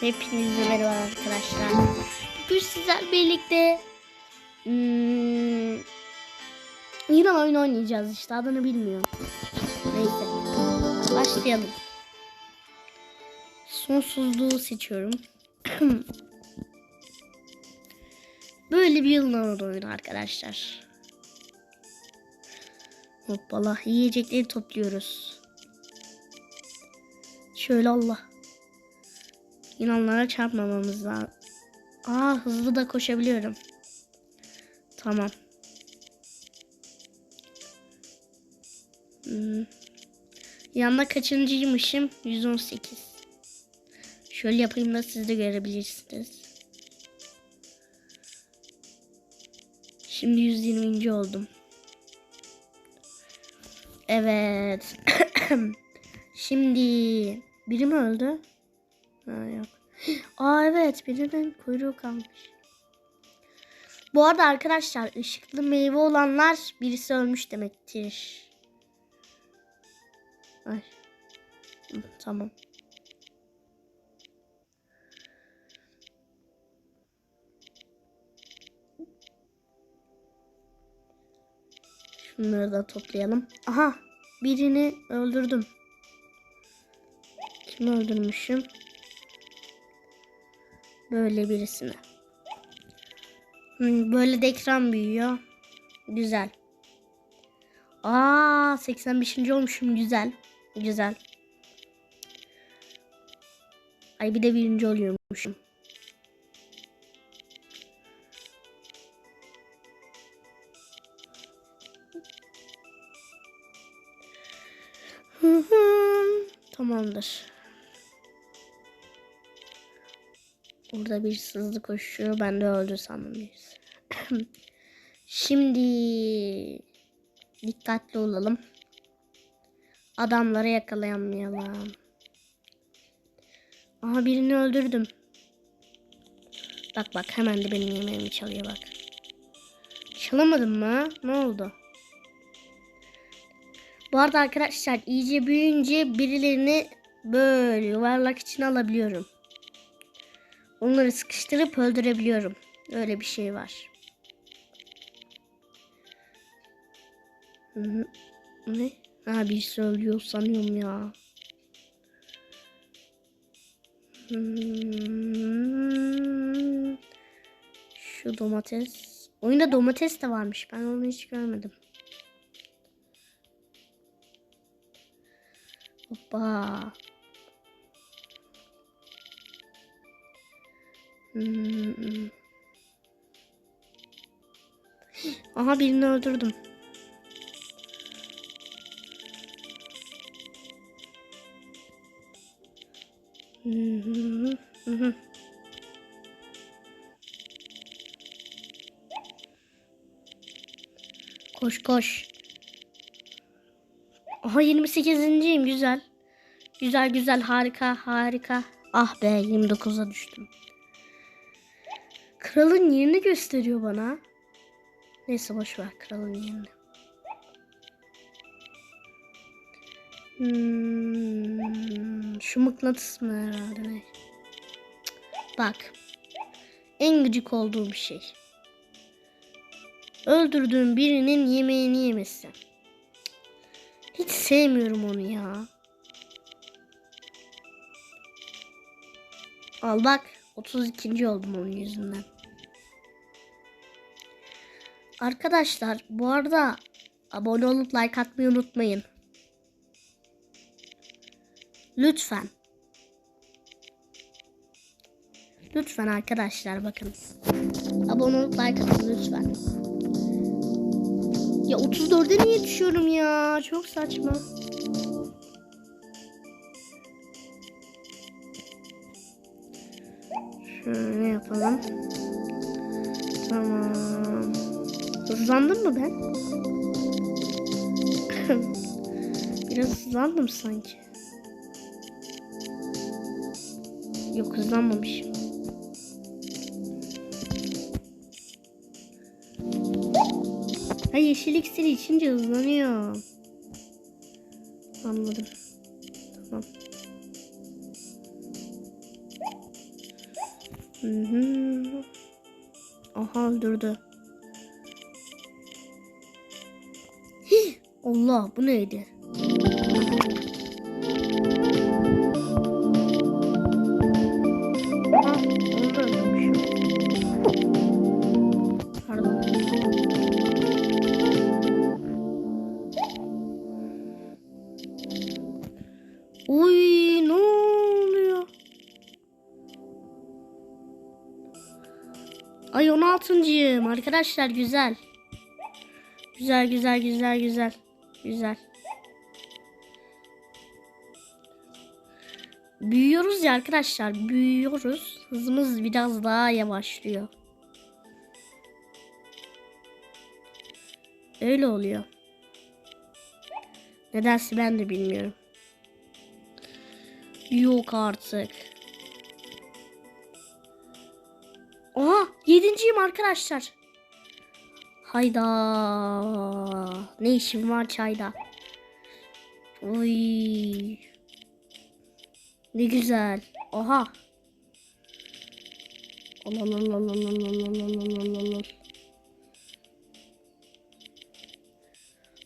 Hepinize merhaba arkadaşlar. Bugün sizler birlikte hmm, yine oyun oynayacağız işte adını bilmiyorum. Neyse başlayalım. Sonsuzluğu seçiyorum. Böyle bir yılın oyunu arkadaşlar. Hoppala yiyecekleri topluyoruz. Şöyle Allah. Yunanlara çarpmamamız lazım. Aa hızlı da koşabiliyorum. Tamam. Hmm. Yanında kaçıncıymışım? 118. Şöyle yapayım da siz de görebilirsiniz. Şimdi 120. oldum. Evet. Şimdi biri mi öldü? Ha, yok. Aa evet birinin kuyruğu kalmış. Bu arada arkadaşlar ışıklı meyve olanlar birisi ölmüş demektir. Ay. Tamam. Şunları da toplayalım. Aha birini öldürdüm. Kimi öldürmüşüm? Böyle birisini. Hmm, böyle de ekran büyüyor. Güzel. Aa 85. olmuşum. Güzel. Güzel. Ay bir de birinci oluyormuşum. Tamamdır. Burada bir hızlı koşuyor. Ben de öldü sandım. Şimdi dikkatli olalım. Adamları yakalayamayalım. Aha birini öldürdüm. Bak bak hemen de benim yemeğimi çalıyor bak. Çalamadım mı? Ne oldu? Bu arada arkadaşlar iyice büyüyünce birilerini böyle yuvarlak içine alabiliyorum. Onları sıkıştırıp öldürebiliyorum. Öyle bir şey var. Ne? Ha birisi ölüyor sanıyorum ya. Şu domates. Oyunda domates de varmış. Ben onu hiç görmedim. Hoppa. Aha birini öldürdüm. Koş koş. Aha 28.yim güzel. Güzel güzel harika harika. Ah be 29'a düştüm. Kralın yerini gösteriyor bana. Neyse boş ver kralın yerini. Hmm, şu mıknatıs mı herhalde ne? Bak. En gıcık olduğum şey. Öldürdüğüm birinin yemeğini yemesi. Hiç sevmiyorum onu ya. Al bak 32. oldum onun yüzünden. Arkadaşlar bu arada abone olup like atmayı unutmayın. Lütfen. Lütfen arkadaşlar bakın. Abone olup like atın lütfen. Ya 34'e niye düşüyorum ya? Çok saçma. Şöyle yapalım. Hızlandım mı ben? Biraz hızlandım sanki. Yok hızlanmamışım. Ha yeşil iksiri içince hızlanıyor. Anladım. Tamam. Hı hı. Aha öldürdü. Allah bu neydi? Uy ne oluyor? Ay 16.yım arkadaşlar güzel. Güzel güzel güzel güzel. Güzel. Büyüyoruz ya arkadaşlar. Büyüyoruz. Hızımız biraz daha yavaşlıyor. Öyle oluyor. Nedense ben de bilmiyorum. Yok artık. Aha yedinciyim arkadaşlar. Hayda. Ne işim var çayda? Oy. Ne güzel. Aha. Allah Allah Allah Allah Allah Allah.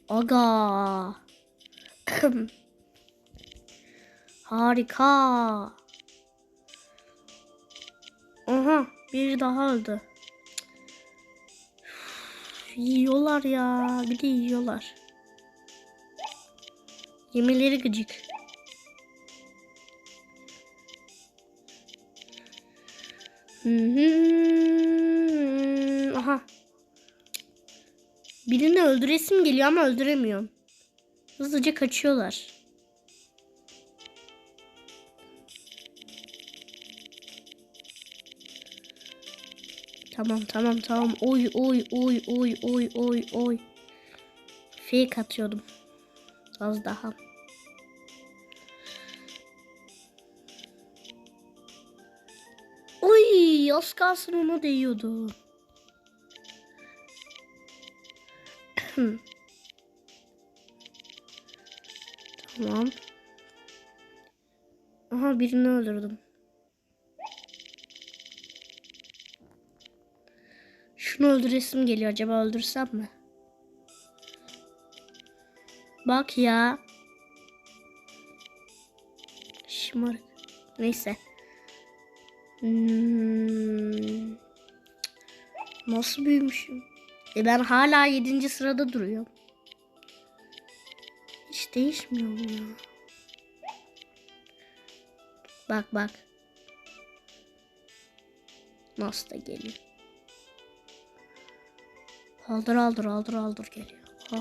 Aga. Harika. Aha biri daha öldü. Yiyorlar ya. Bir de yiyorlar. Yemeleri gıcık. Aha. Birini öldüresim geliyor ama öldüremiyorum. Hızlıca kaçıyorlar. Tamam tamam tamam. Oy oy oy oy oy oy oy. Fake atıyordum. Az daha. Oy az kalsın ona değiyordu. tamam. Aha birini öldürdüm. Şunu öldüresim geliyor. Acaba öldürsem mi? Bak ya. Şımarık. Neyse. Hmm. Nasıl büyümüşüm? E ben hala 7. sırada duruyorum. Hiç değişmiyor mu ya? Bak bak. Nasıl da geliyor. Aldır aldır aldır aldır geliyor. Ha.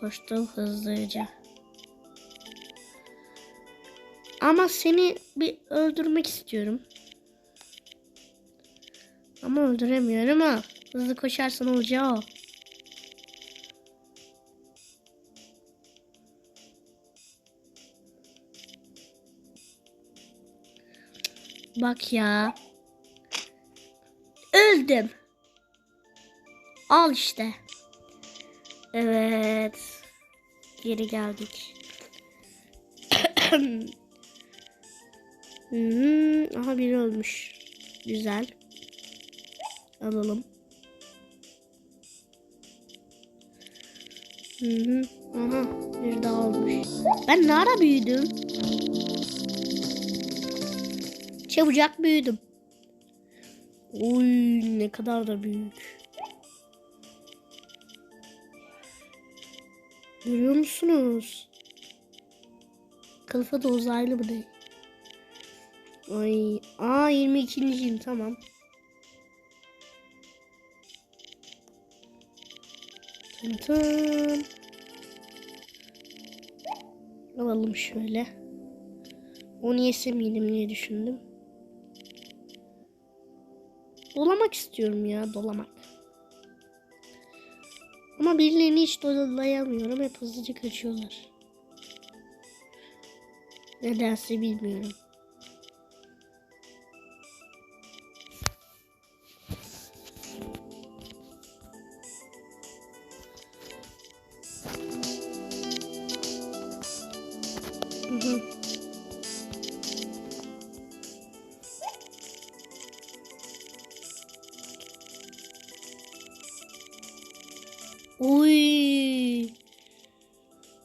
Koştum hızlıca. Ama seni bir öldürmek istiyorum. Ama öldüremiyorum ha. Hızlı koşarsan olacağı o. Bak ya. Öldüm. Al işte. Evet. Geri geldik. Hmm, aha biri ölmüş. Güzel. Alalım. Hı hı. Aha bir daha olmuş. Ben ne ara büyüdüm? Çabucak büyüdüm. Oy ne kadar da büyük. Görüyor musunuz? Kılıfa da uzaylı mı değil? Ay, aa 22.yim tamam. Tın tın. Alalım şöyle. Onu yesem miydim diye düşündüm. Dolamak istiyorum ya dolamak. Ama birilerini hiç dolayamıyorum. Hep hızlıca kaçıyorlar. Nedense bilmiyorum.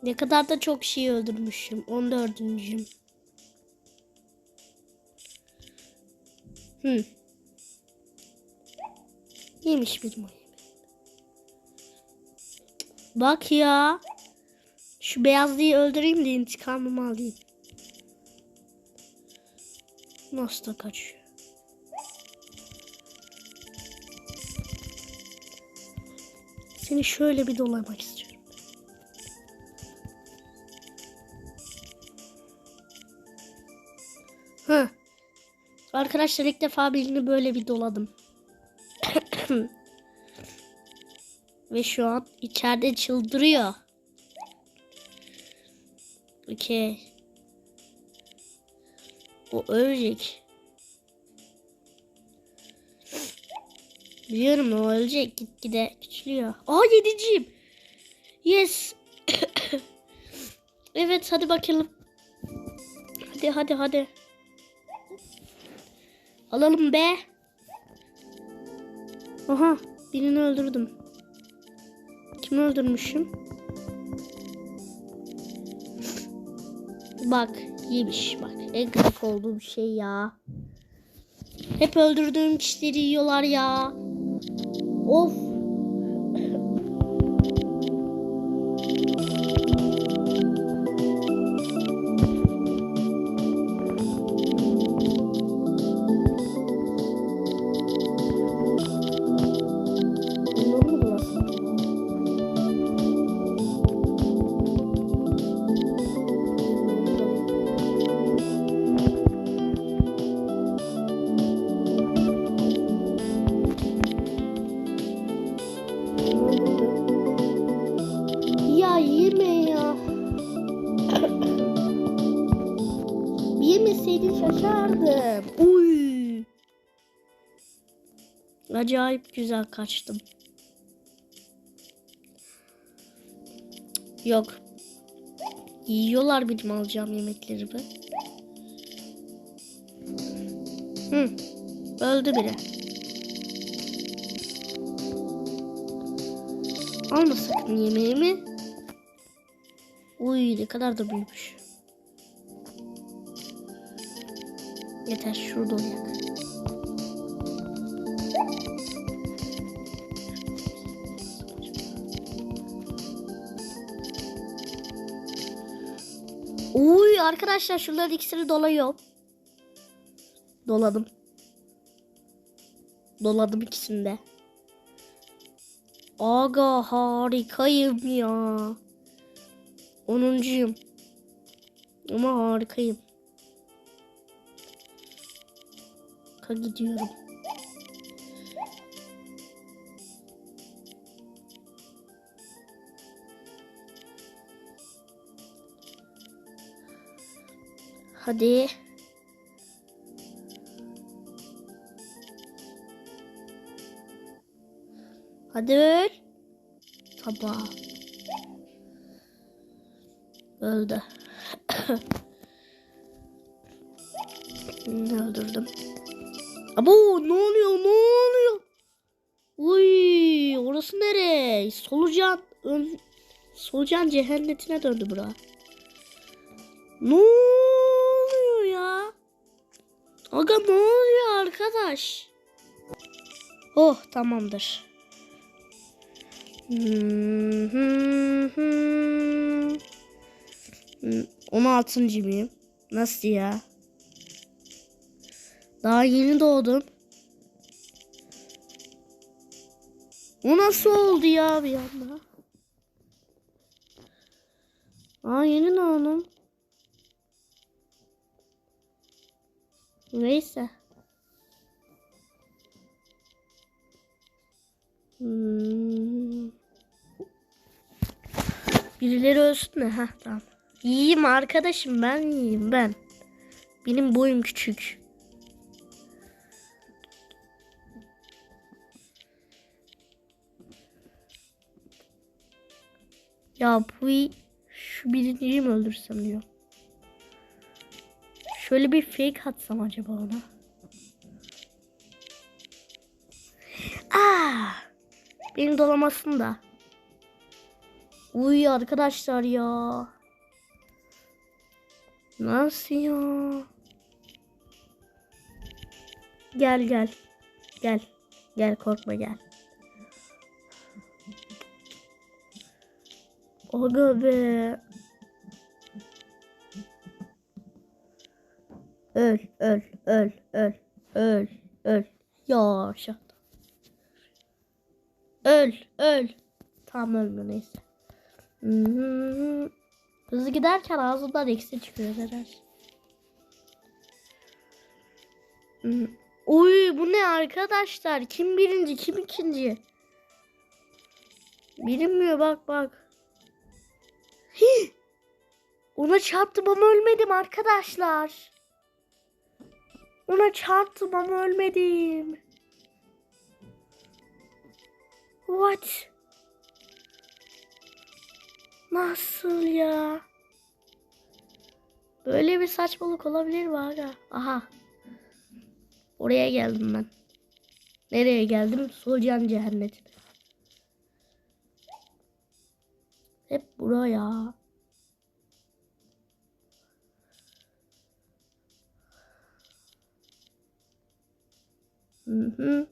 Ne kadar da çok şey öldürmüşüm. 14'üncüyüm. Hı. Yemiş maymun. Bak ya. Şu beyazlıyı öldüreyim de intikamımı alayım. Nasıl da kaçıyor. Seni şöyle bir dolamak istiyorum. Arkadaşlar ilk defa birini böyle bir doladım. Ve şu an içeride çıldırıyor. Okey. O ölecek. Biliyorum o ölecek. Gitgide küçülüyor. Aa yediciyim. Yes. evet hadi bakalım. Hadi hadi hadi. Alalım be. Aha birini öldürdüm. Kimi öldürmüşüm? Bak yemiş bak. En gıcık olduğum şey ya. Hep öldürdüğüm kişileri yiyorlar ya. Of. Acayip güzel kaçtım. Yok. Yiyorlar benim alacağım yemeklerimi. Hı. Öldü biri. Alma sakın yemeğimi. Uy ne kadar da büyümüş. Yeter şurada olayak. Uy arkadaşlar şunların ikisini dolayıyorum. Doladım. Doladım ikisini de. Aga harikayım ya. Onuncuyum. Ama harikayım. Ka gidiyorum. Hadi. Hadi öl. Tamam. Öldü. Öldürdüm. Abo ne oluyor ne oluyor? Uy orası nere? Solucan ön, solucan cehennetine döndü bura. Ne? Aga ne oluyor arkadaş? Oh tamamdır. Hmm, hmm, hmm. 16. mıyım? Nasıl ya? Daha yeni doğdum. O nasıl oldu ya bir anda? Aa yeni doğdum. Neyse. Hmm. Birileri ölsün de. Heh, tamam. Yiyeyim arkadaşım ben yiyeyim ben. Benim boyum küçük. Ya bu şu birinciyi mi öldürsem diyor. Şöyle bir fake atsam acaba ona. Aa! Beni dolamasın da. Uy arkadaşlar ya. Nasıl ya? Gel gel. Gel. Gel korkma gel. Aga be. Öl, öl, öl, öl, öl. Yaşa. Öl, öl. Tam ölme neyse. Hmm. Hızlı giderken ağzından eksi çıkıyor neler. Hmm. Uy bu ne arkadaşlar? Kim birinci kim ikinci? Bilinmiyor bak bak. Hii! Ona çarptım ama ölmedim arkadaşlar. Ona çarptım ama ölmedim. What? Nasıl ya? Böyle bir saçmalık olabilir mi aga? Aha. Oraya geldim ben. Nereye geldim? Solucan cehennetine. Hep buraya. Hı.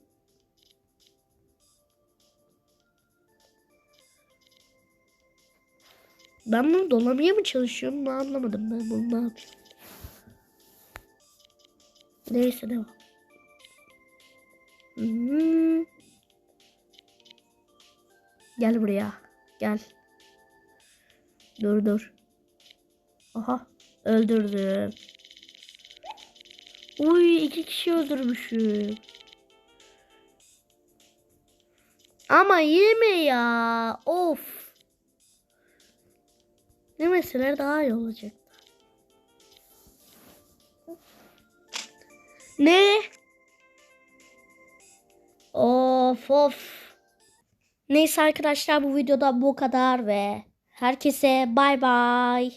Ben bunu dolamaya mı çalışıyorum? Ne anlamadım ben bunu ne yapıyorum. Neyse devam. Hı. Gel buraya. Gel. Dur dur. Aha. Öldürdüm. Uy iki kişi öldürmüşüm. Ama yeme ya. Of. Yemeseler daha iyi olacak. Ne? Of of. Neyse arkadaşlar bu videoda bu kadar ve herkese bay bay.